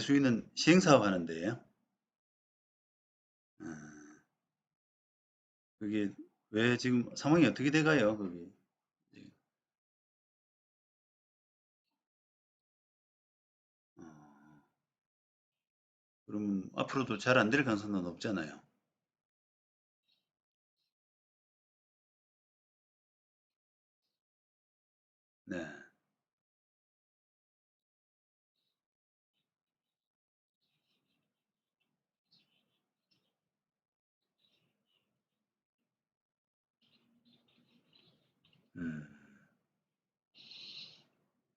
강제수위는 시행사업 하는데요. 아, 그게 왜 지금 상황이 어떻게 돼가요? 거기 어, 그러면 앞으로도 잘 안 될 가능성은 높잖아요. 네. 음.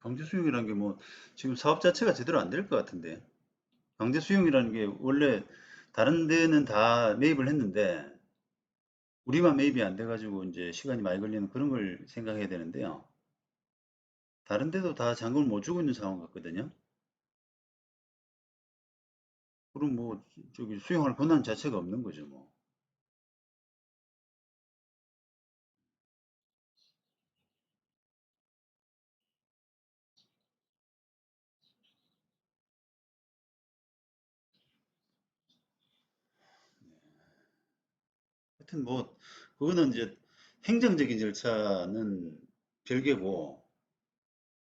강제 수용이라는 게 뭐 지금 사업 자체가 제대로 안 될 것 같은데 강제 수용이라는 게 원래 다른 데는 다 매입을 했는데 우리만 매입이 안 돼가지고 이제 시간이 많이 걸리는 그런 걸 생각해야 되는데요. 다른 데도 다 잔금을 못 주고 있는 상황 같거든요. 그럼 뭐 저기 수용할 권한 자체가 없는 거죠 뭐. 하여튼 뭐 그거는 이제 행정적인 절차는 별개고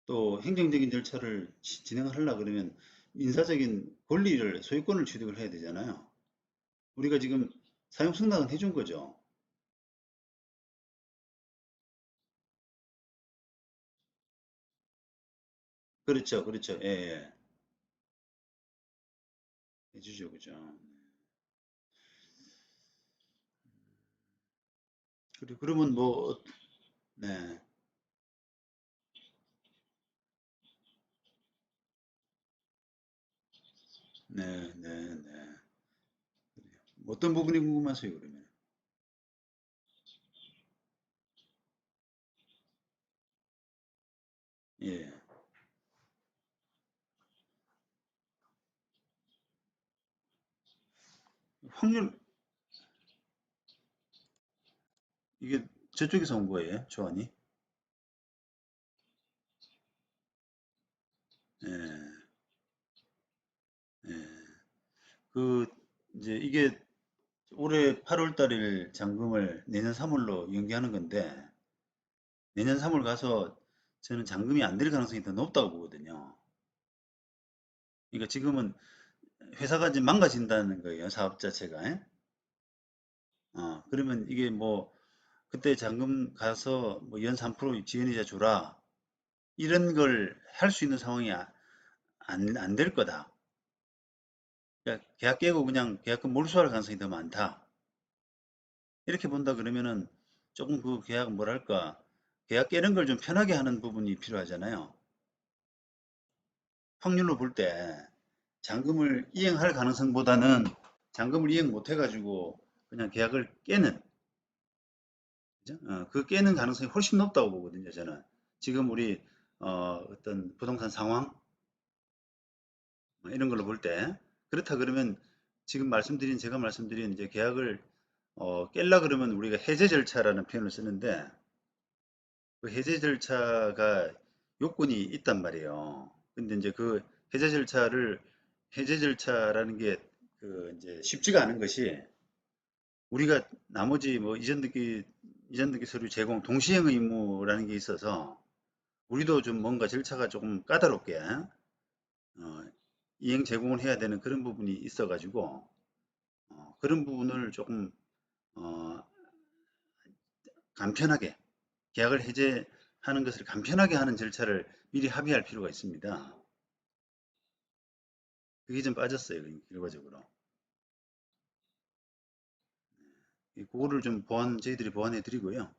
또 행정적인 절차를 지- 진행을 하려 그러면 인사적인 권리를 소유권을 취득을 해야 되잖아요. 우리가 지금 사용 승낙은 해준 거죠. 그렇죠, 그렇죠. 예, 예. 해주죠, 그죠. 그래, 그러면 뭐, 네, 네, 네, 네. 어떤 부분이 궁금하세요, 그러면? 예. 확률, 이게 저쪽에서 온 거예요, 조안이? 예, 예. 그, 이제 이게 올해 8월 달일 잔금을 내년 3월로 연기하는 건데, 내년 3월 가서 저는 잔금이 안 될 가능성이 더 높다고 보거든요. 그러니까 지금은 회사가 이제 망가진다는 거예요, 사업 자체가. 예? 어, 그러면 이게 뭐, 그때 잔금 가서 뭐 연 3% 지연이자 주라. 이런 걸 할 수 있는 상황이 아- 안, 안될 거다. 그러니까 계약 깨고 그냥 계약금 몰수할 가능성이 더 많다. 이렇게 본다 그러면은 조금 그 계약 뭐랄까, 계약 깨는 걸 좀 편하게 하는 부분이 필요하잖아요. 확률로 볼 때 잔금을 이행할 가능성보다는 잔금을 이행 못 해 가지고 그냥 계약을 깨는? 어, 그 깨는 가능성이 훨씬 높다고 보거든요, 저는. 지금 우리 어, 어떤 부동산 상황 뭐 이런 걸로 볼 때 그렇다 그러면 지금 말씀드린 제가 말씀드린 이제 계약을 어, 깰라 그러면 우리가 해제 절차라는 표현을 쓰는데 그 해제 절차가 요건이 있단 말이에요. 근데 이제 그 해제 절차를 해제 절차라는 게 그 이제 쉽지가 않은 것이 우리가 나머지 뭐 이전 등기 이전 등기 서류 제공 동시행 의무라는 게 있어서 우리도 좀 뭔가 절차가 조금 까다롭게 어, 이행 제공을 해야 되는 그런 부분이 있어 가지고 어, 그런 부분을 조금 어, 간편하게 계약을 해제하는 것을 간편하게 하는 절차를 미리 합의할 필요가 있습니다. 그게 좀 빠졌어요, 결과적으로. 그거를 좀 보완, 저희들이 보완해 드리고요.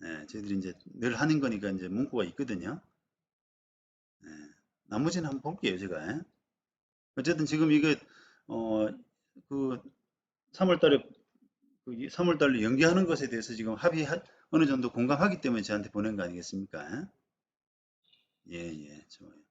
네, 저희들이 이제 늘 하는 거니까 이제 문구가 있거든요. 네, 나머지는 한번 볼게요, 제가. 어쨌든 지금 이거, 어, 그 3월 달에, 그 3월 달로 연기하는 것에 대해서 지금 합의, 어느 정도 공감하기 때문에 저한테 보낸 거 아니겠습니까? 예, 예, 좋아요.